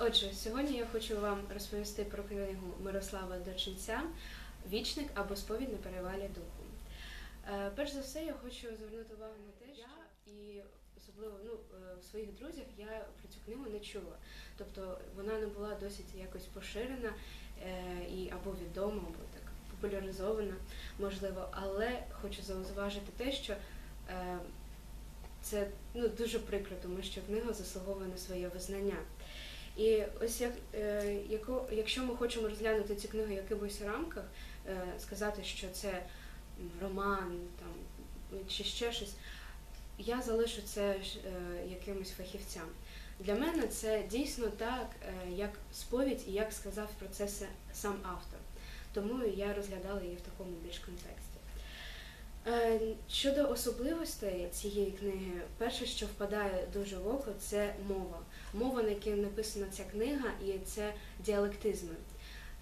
Отже, сьогодні я хочу вам розповісти про книгу Мирослава Дочинця Вічник або сповідь на перевалі духу. Е, Перш за все, я хочу звернути увагу на те, що і особливо ну, е, у своїх друзях я про цю книгу не чула. Тобто вона не була досить якось поширена е, і або відома, або так популяризована, можливо. Але хочу зауважити те, що це ну, дуже прикро, тому що книга заслуговує на своє визнання. І ось як, е, якщо ми хочемо розглянути цю книгу в якихось рамках, е, сказати, що це роман там, чи ще щось, я залишу це е, якимось фахівцям. Для мене це дійсно так, як сповідь і як сказав про це сам автор. Тому я розглядала її в такому більш контексті. Е, Щодо особливостей цієї книги, перше, що впадає дуже в око, це мова. Мова, на якій написана ця книга, і це діалектизми.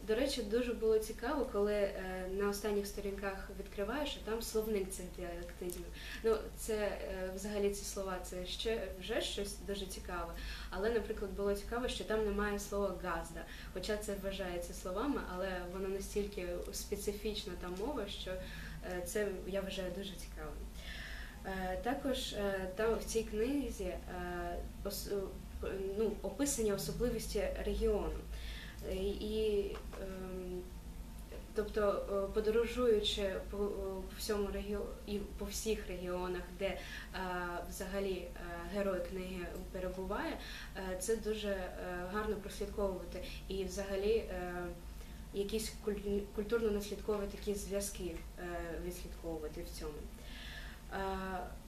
До речі, дуже було цікаво, коли е, на останніх сторінках відкриваєш, а там словник цих діалектизмів. Ну, це е, взагалі ці слова, це ще вже щось дуже цікаве. Але, наприклад, було цікаво, що там немає слова газда, хоча це вважається словами, але воно настільки специфічна та мова, що це я вважаю дуже цікавим. Е, Також е, там в цій книзі е, е, ну, описані особливості регіону. Е, І ем, тобто, е, подорожуючи по, е, всьому регіону і по всіх регіонах, де е, взагалі е, герой книги перебуває, е, це дуже е, гарно прослідковувати і взагалі. Якісь культурно-наслідкові такі зв'язки е, відслідковувати в цьому. Е,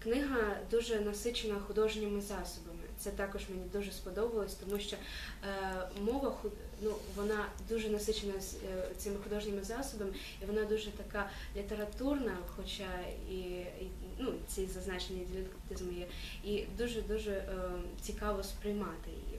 Книга дуже насичена художніми засобами. Це також мені дуже сподобалось, тому що е, мова ну, вона дуже насичена цими художніми засобами, і вона дуже така літературна, хоча і, і ну, ці зазначені діалектизми є, і дуже дуже цікаво сприймати її.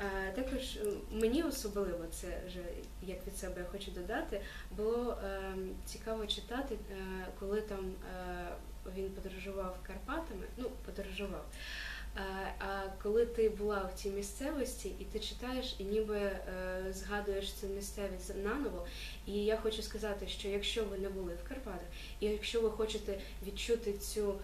Е, Також мені особливо це вже як від себе я хочу додати, було е, цікаво читати, е, коли там е, він подорожував Карпатами, ну подорожував. А коли ти була в цій місцевості і ти читаєш і ніби згадуєш цю місцевість наново, і я хочу сказати, що якщо ви не були в Карпатах, і якщо ви хочете відчути цю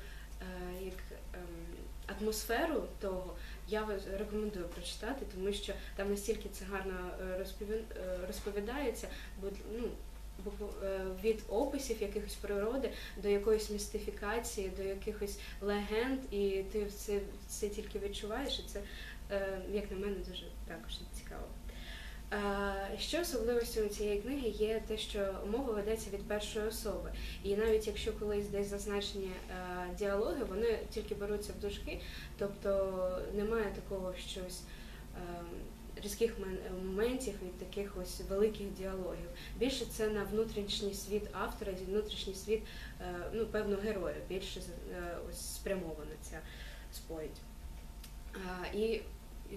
як ем, атмосферу того, я вас рекомендую прочитати, тому що там настільки це гарно е, е, розповідається, бо ну. е, від описів якихось природи до якоїсь містифікації, до якихось легенд, і ти все, це тільки відчуваєш, і це, як на мене, дуже також цікаво. Ще особливістю цієї книги є те, що мова ведеться від першої особи. І навіть якщо колись десь зазначені діалоги, вони тільки беруться в дужки, тобто немає такого щось. Різких моментів і таких ось великих діалогів. Більше це на внутрішній світ автора, внутрішній світ ну, певного героя, більше ось спрямована ця сповідь. І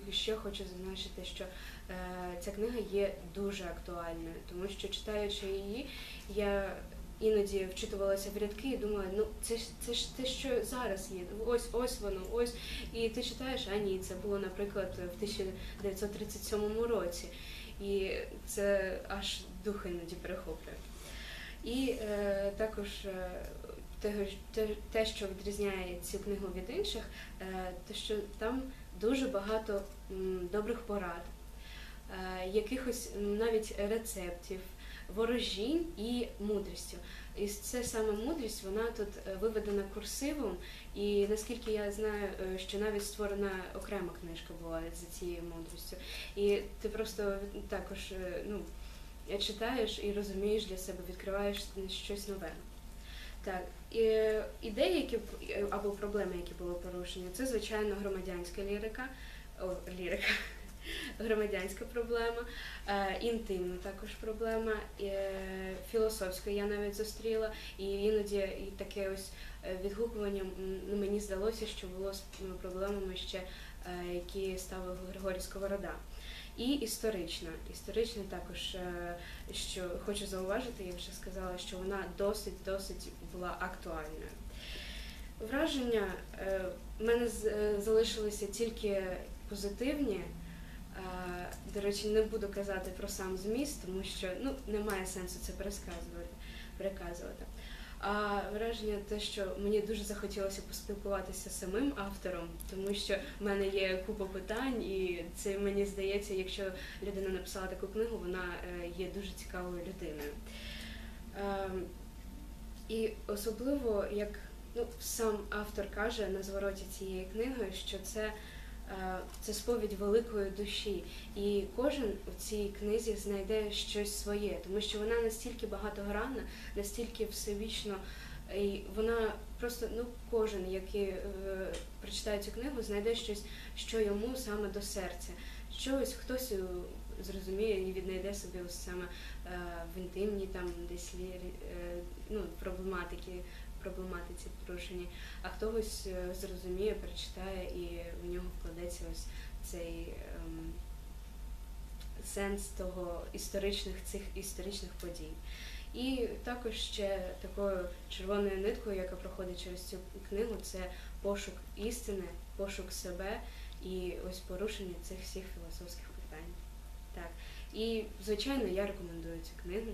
і ще хочу зазначити, що е, ця книга є дуже актуальною, тому що читаючи її, я іноді вчитувалася в рядки і думала, ну це ж це ж те, що зараз є. Ось ось воно, ось. І ти читаєш, а ні, це було, наприклад, в 1937 році. І це аж дух іноді перехоплює. І е, також е, те, те, що відрізняє цю книгу від інших, е, те, що там дуже багато добрих порад, е, якихось навіть рецептів, ворожінь і мудрістю. І це саме мудрість, вона тут е, виведена курсивом, і наскільки я знаю, е, що навіть створена окрема книжка була за цією мудрістю. І ти просто також ну, читаєш і розумієш для себе, відкриваєш щось нове. Так, і ідеї, які або проблеми, які були порушені, це звичайно громадянська лірика, о, лірика, громадянська проблема, е, інтимна також проблема, е, філософська я навіть зустріла, і іноді і таке ось е, відгукування ну, мені здалося, що було з проблемами ще, е, які ставив Григорій Сковорода. І історична. Історична також, е, що хочу зауважити, я вже сказала, що вона досить досить була актуальною. Враження е, в мене е, залишилися тільки позитивні. До речі, не буду казати про сам зміст, тому що ну, немає сенсу це переказувати. А враження те, що мені дуже захотілося поспілкуватися з самим автором, тому що в мене є купа питань, і це мені здається, якщо людина написала таку книгу, вона е, є дуже цікавою людиною. Ем, І особливо, як ну, сам автор каже на звороті цієї книги, що це, це сповідь великої душі. І кожен у цій книзі знайде щось своє, тому що вона настільки багатогранна, настільки всевічно, і вона просто ну кожен, який е, прочитає цю книгу, знайде щось, що йому саме до серця. Щось хтось е, зрозуміє і віднайде собі ось саме е, в інтимній там десь е, ну, проблематики, проблематиці порушенні, а хтось е, зрозуміє, прочитає і в нього вкладеться ось цей ем, сенс того історичних цих історичних подій. І також ще такою червоною ниткою, яка проходить через цю книгу, це пошук істини, пошук себе і ось порушення цих всіх філософських питань. Так. І, звичайно, я рекомендую цю книгу.